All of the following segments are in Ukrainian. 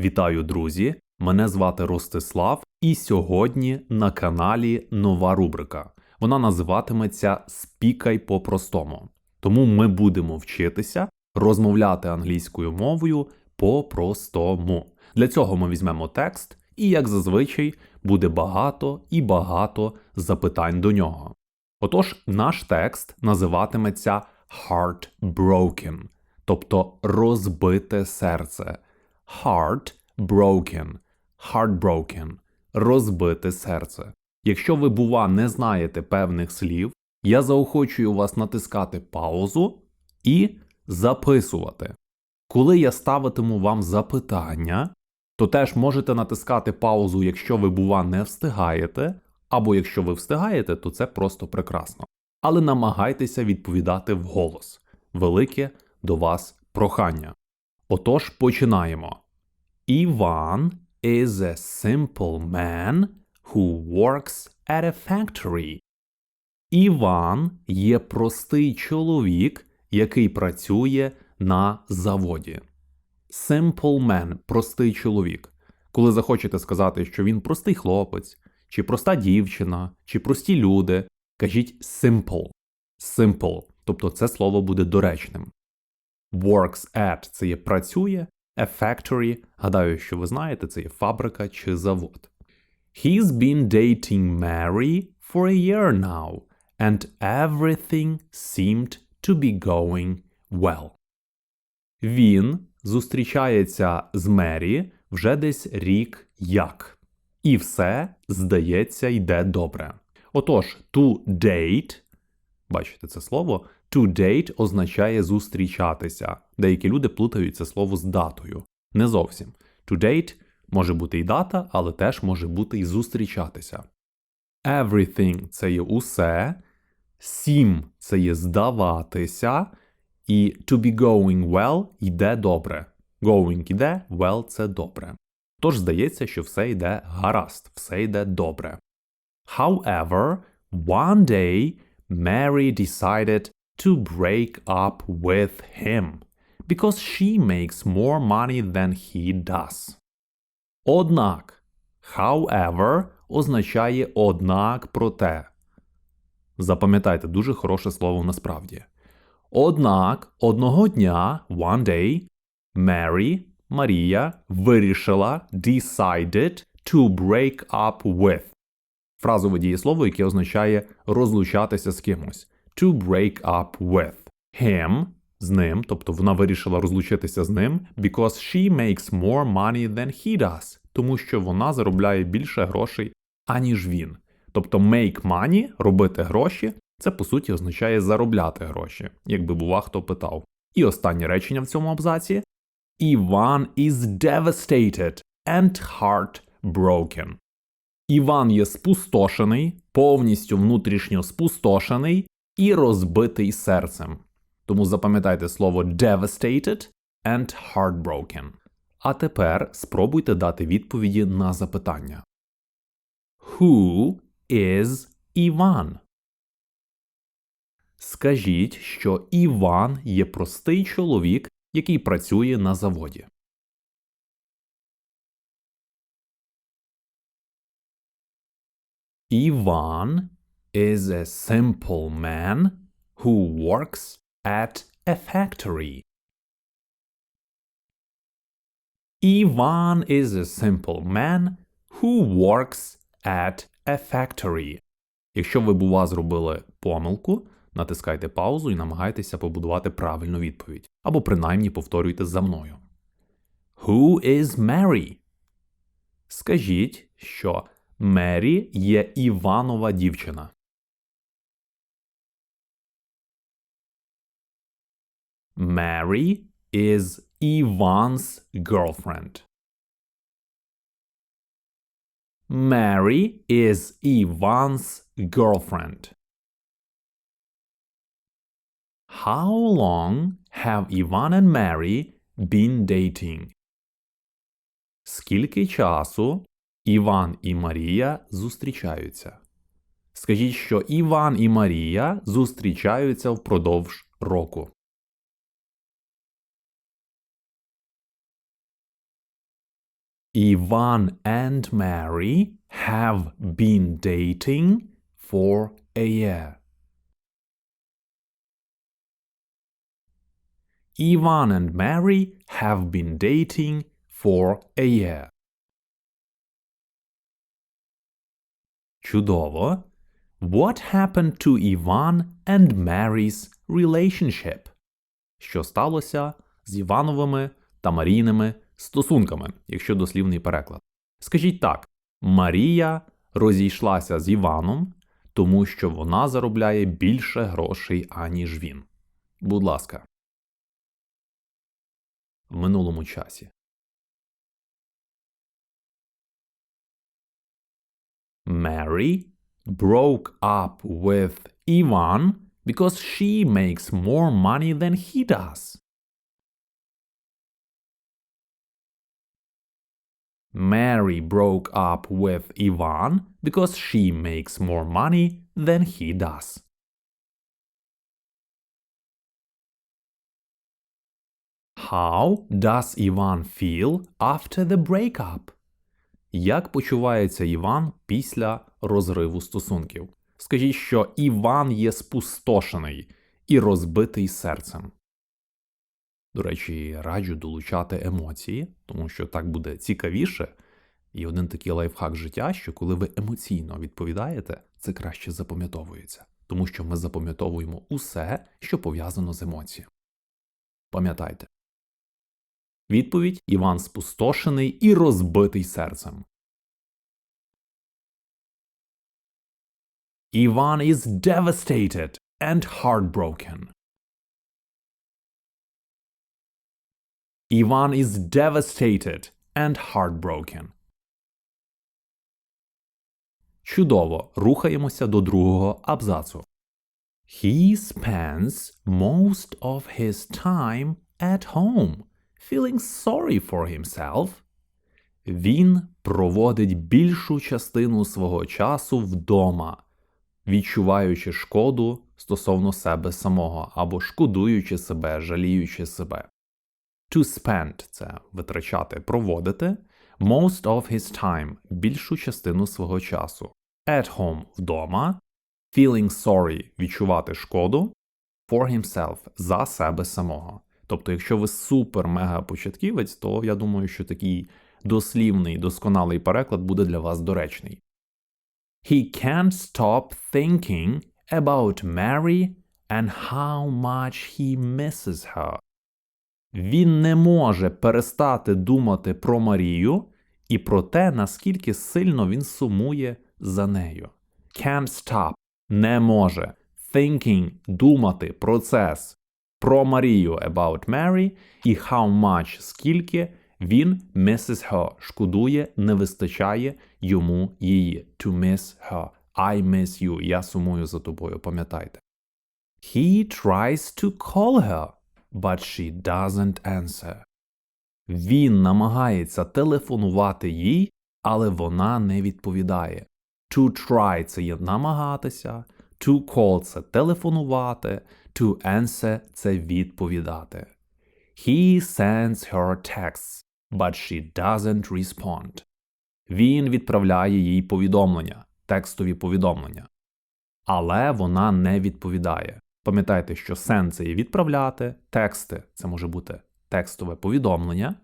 Вітаю, друзі! Мене звати Ростислав, і сьогодні на каналі нова рубрика. Вона називатиметься Спікай по-простому. Тому ми будемо вчитися розмовляти англійською мовою по-простому. Для цього ми візьмемо текст, і, як зазвичай, буде багато і багато запитань до нього. Отож, наш текст називатиметься Heartbroken, тобто розбите серце. Heartbroken. Heartbroken. Розбите серце. Якщо ви, бува, не знаєте певних слів, я заохочую вас натискати паузу і записувати. Коли я ставитиму вам запитання, то теж можете натискати паузу, якщо ви, бува, не встигаєте, або якщо ви встигаєте, то це просто прекрасно. Але намагайтеся відповідати вголос. Велике до вас прохання. Отож, починаємо. Іван is a simple man who works at a factory. Іван є простий чоловік, який працює на заводі. Simple man – простий чоловік. Коли захочете сказати, що він простий хлопець, чи проста дівчина, чи прості люди, кажіть simple. Simple, тобто це слово буде доречним. Works at – це є працює, a factory, гадаю, що ви знаєте, це є фабрика чи завод. He's been dating Mary for a year now, and everything seemed to be going well. Він зустрічається з Мері вже десь рік як. І все, здається, йде добре. Отож, to date, бачите це слово, to date означає зустрічатися. Деякі люди плутають це слово з датою. Не зовсім. To date може бути і дата, але теж може бути і зустрічатися. Everything це є усе, seem це є здаватися, і to be going well йде добре. Going іде, well це добре. Тож здається, що все йде гаразд, все йде добре. However, one day Mary decided to break up with him because she makes more money than he does. Однак, however означає однак проте. Запам'ятайте дуже хороше слово насправді. Однак одного дня, one day, Mary, Марія, вирішила decided to break up with. Фразове дієслово, яке означає розлучатися з кимось. To break up with. Him з ним, тобто вона вирішила розлучитися з ним, because she makes more money than he does, тому що вона заробляє більше грошей, аніж він. Тобто make money, робити гроші, це по суті означає заробляти гроші, якби бува хто питав. І останнє речення в цьому абзаці: Іван is devastated and heartbroken. Іван є спустошений, повністю внутрішньо спустошений і розбитий серцем. Тому запам'ятайте слово devastated and heartbroken. А тепер спробуйте дати відповіді на запитання. Who is Іван? Скажіть, що Іван є простий чоловік, який працює на заводі. Іван is a simple man who works at a factory. Ivan is a simple man who works at a factory. Якщо ви, бува, зробили помилку, натискайте паузу і намагайтеся побудувати правильну відповідь. Або принаймні повторюйте за мною. Who is Mary? Скажіть, що Мері є Іванова дівчина. Mary is Ivan's girlfriend. Mary is Ivan's girlfriend. How long have Ivan and Mary been dating? Скільки часу Іван і Марія зустрічаються? Скажіть, що Іван і Марія зустрічаються впродовж року. Ivan and Mary have been dating for a year. Ivan and Mary have been dating for a year. Чудово. What happened to Ivan and Mary's relationship? Що сталося з Івановими та Марійними стосунками, якщо дослівний переклад? Скажіть так: Марія розійшлася з Іваном, тому що вона заробляє більше грошей, аніж він. Будь ласка. В минулому часі. Mary broke up with Ivan because she makes more money than he does. Mary broke up with Ivan because she makes more money than he does. How does Ivan feel after the breakup? Як почувається Іван після розриву стосунків? Скажіть, що Іван є спустошений і розбитий серцем. До речі, раджу долучати емоції, тому що так буде цікавіше. І один такий лайфхак життя, що коли ви емоційно відповідаєте, це краще запам'ятовується, тому що ми запам'ятовуємо усе, що пов'язано з емоціями. Пам'ятайте. Відповідь Іван спустошений і розбитий серцем. Ivan is devastated and heartbroken. Ivan is devastated and heartbroken. Чудово. Рухаємося до другого абзацу. He spends most of his time at home, feeling sorry for himself. Він проводить більшу частину свого часу вдома, відчуваючи шкоду стосовно себе самого або шкодуючи себе, жаліючи себе. To spend – це витрачати, проводити. Most of his time – більшу частину свого часу. At home – вдома. Feeling sorry – відчувати шкоду. For himself – за себе самого. Тобто, якщо ви супер-мега початківець, то я думаю, що такий дослівний, досконалий переклад буде для вас доречний. He can't stop thinking about Mary and how much he misses her. Він не може перестати думати про Марію і про те, наскільки сильно він сумує за нею. Can't stop не може. Thinking думати процес про Марію about Mary і how much скільки він misses her шкодує, не вистачає йому її. To miss her. I miss you. Я сумую за тобою, пам'ятайте. He tries to call her, but she doesn't answer. Він намагається телефонувати їй, але вона не відповідає. To try – це є намагатися, to call – це телефонувати, to answer – це відповідати. He sends her texts, but she doesn't respond. Він відправляє їй повідомлення, текстові повідомлення. Але вона не відповідає. Пам'ятайте, що це є відправляти, тексти це може бути текстове повідомлення,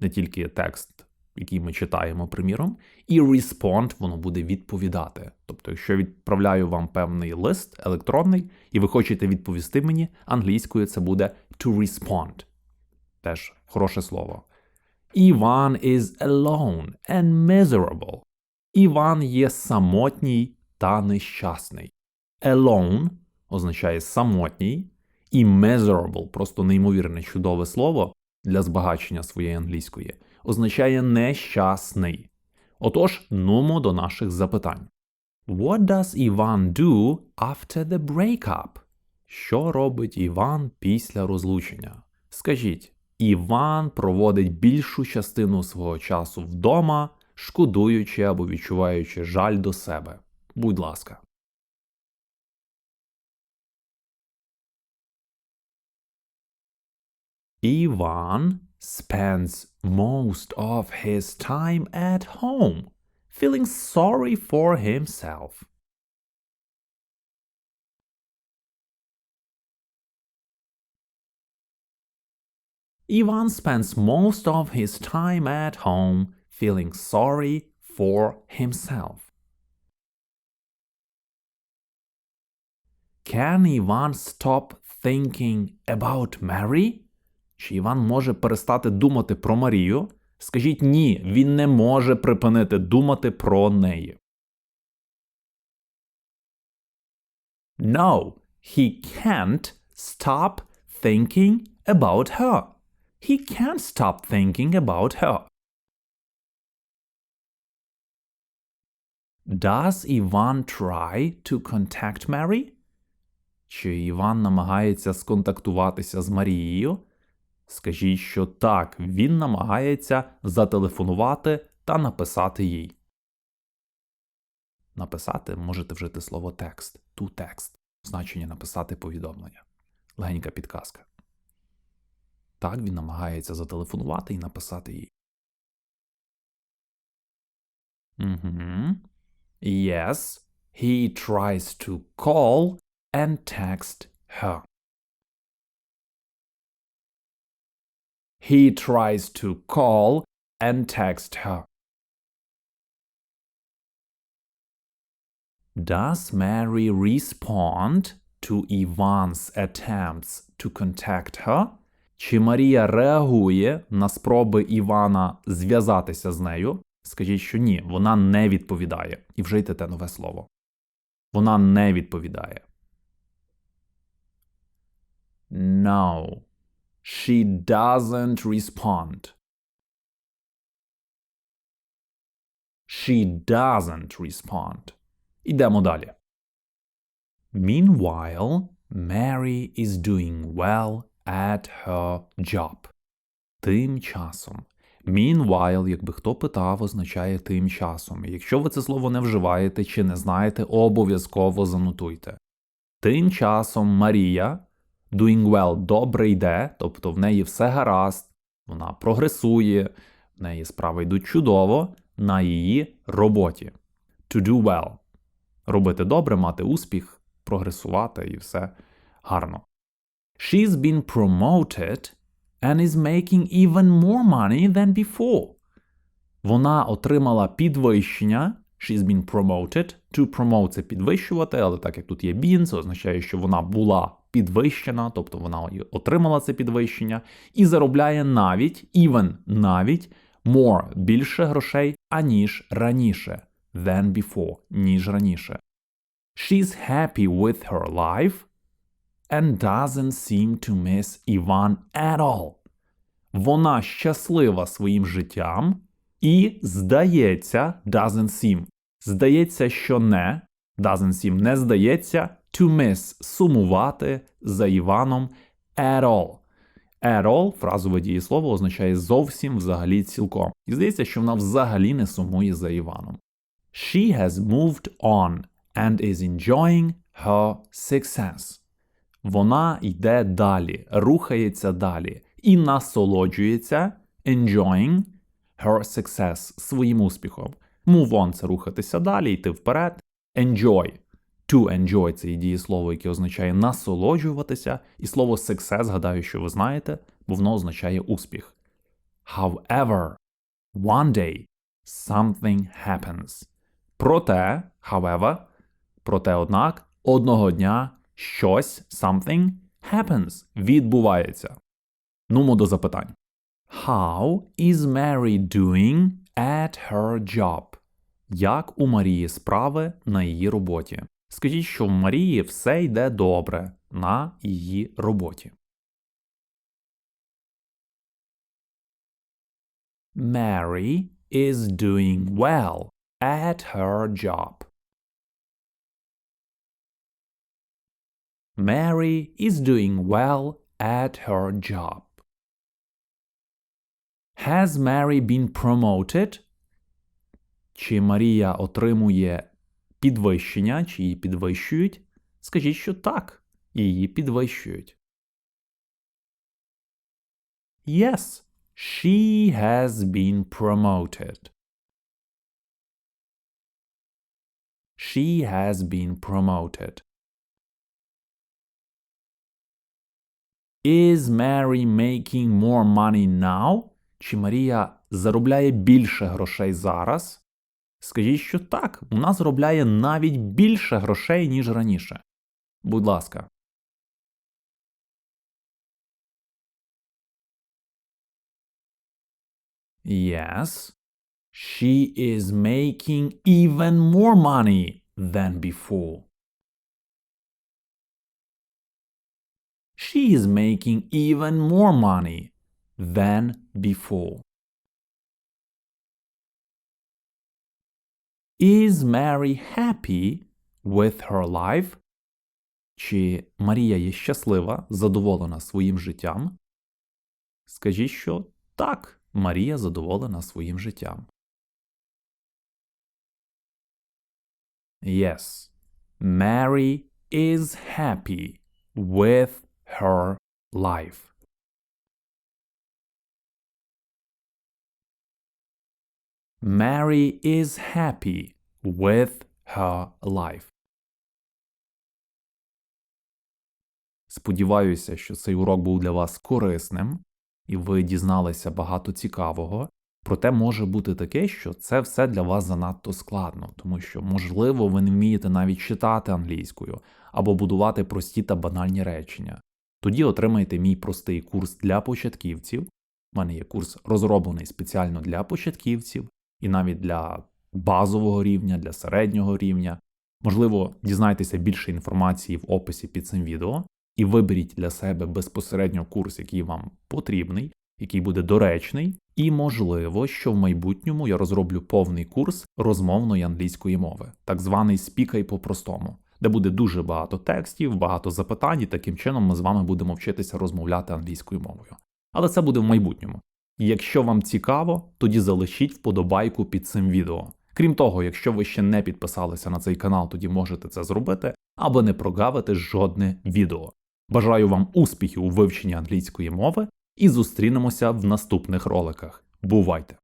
не тільки текст, який ми читаємо, приміром, і respond воно буде відповідати. Тобто, якщо відправляю вам певний лист електронний, і ви хочете відповісти мені, англійською це буде to respond. Теж хороше слово. Іван is alone and miserable. Іван є самотній та нещасний. Alone означає самотній, і miserable, просто неймовірне чудове слово для збагачення своєї англійської, означає нещасний. Отож, нумо до наших запитань. What does Ivan do after the breakup? Що робить Іван після розлучення? Скажіть, Іван проводить більшу частину свого часу вдома, шкодуючи або відчуваючи жаль до себе. Будь ласка. Ivan spends most of his time at home, feeling sorry for himself. Ivan spends most of his time at home, feeling sorry for himself. Can Ivan stop thinking about Mary? Чи Іван може перестати думати про Марію? Скажіть ні, він не може припинити думати про неї. No, he can't stop thinking about her. He can't stop thinking about her. Does Ivan try to contact Mary? Чи Іван намагається сконтактуватися з Марією? Скажіть, що так, він намагається зателефонувати та написати їй. Написати можете вжити слово текст, to text, значення написати повідомлення. Легенька підказка. Так, він намагається зателефонувати і написати їй. Угу. Yes, he tries to call and text her. He tries to call and text her. Does Mary respond to Ivan's attempts to contact her? Чи Марія реагує на спроби Івана зв'язатися з нею? Скажіть, що ні, вона не відповідає. І вжийте те нове слово. Вона не відповідає. No. She doesn't respond. She doesn't respond. Ідемо далі. Meanwhile, Mary is doing well at her job. Тим часом. Meanwhile, якби хто питав, означає тим часом. Якщо ви це слово не вживаєте чи не знаєте, обов'язково занотуйте. Тим часом Марія doing well добре йде, тобто в неї все гаразд, вона прогресує, в неї справи йдуть чудово на її роботі. To do well. Робити добре, мати успіх, прогресувати і все гарно. She's been promoted and is making even more money than before. Вона отримала підвищення. She's been promoted. To promote – це підвищувати, але так як тут є been, це означає, що вона була підвищена, тобто вона отримала це підвищення, і заробляє навіть, even навіть more більше грошей, аніж раніше. Than before, ніж раніше. She's happy with her life and doesn't seem to miss Ivan at all. Вона щаслива своїм життям і, здається, doesn't seem. Здається, що не, doesn't seem не здається, to miss сумувати за Іваном at all. At all, фразове дієслово, означає зовсім взагалі цілком. І здається, що вона взагалі не сумує за Іваном. She has moved on and is enjoying her success. Вона йде далі, рухається далі і насолоджується enjoying her success своїм успіхом. Move on – це рухатися далі, йти вперед. Enjoy. To enjoy це і дієслово, яке означає насолоджуватися, і слово success, гадаю, що ви знаєте, бо воно означає успіх. However, one day something happens. Проте, however, проте, однак, одного дня щось something happens відбувається. Нумо до запитань. How is Mary doing at her job? Як у Марії справи на її роботі? Скажіть, що в Марії все йде добре на її роботі. Mary is doing well at her job. Mary is doing well at her job. Has Mary been promoted? Чи Марія отримує підвищення, чи її підвищують? Скажіть, що так, її підвищують. Yes, She has been promoted. She has been promoted. Is Mary making more money now? Чи Марія заробляє більше грошей зараз? Скажіть, що так, вона заробляє навіть більше грошей, ніж раніше. Будь ласка. Yes, she is making even more money than before. She is making even more money than before. Is Mary happy with her life? Чи Марія є щаслива, задоволена своїм життям? Скажіть, що так, Марія задоволена своїм життям. Yes, Mary is happy with her life. Mary is happy with her life. Сподіваюся, що цей урок був для вас корисним і ви дізналися багато цікавого. Проте може бути таке, що це все для вас занадто складно, тому що, можливо, ви не вмієте навіть читати англійською або будувати прості та банальні речення. Тоді отримайте мій простий курс для початківців. У мене є курс розроблений спеціально для початківців і навіть для базового рівня, для середнього рівня. Можливо, дізнайтеся більше інформації в описі під цим відео і виберіть для себе безпосередньо курс, який вам потрібний, який буде доречний, і можливо, що в майбутньому я розроблю повний курс розмовної англійської мови, так званий спікай по-простому, де буде дуже багато текстів, багато запитань, і таким чином ми з вами будемо вчитися розмовляти англійською мовою. Але це буде в майбутньому. Якщо вам цікаво, тоді залишіть вподобайку під цим відео. Крім того, якщо ви ще не підписалися на цей канал, тоді можете це зробити, аби не прогавити жодне відео. Бажаю вам успіхів у вивченні англійської мови і зустрінемося в наступних роликах. Бувайте!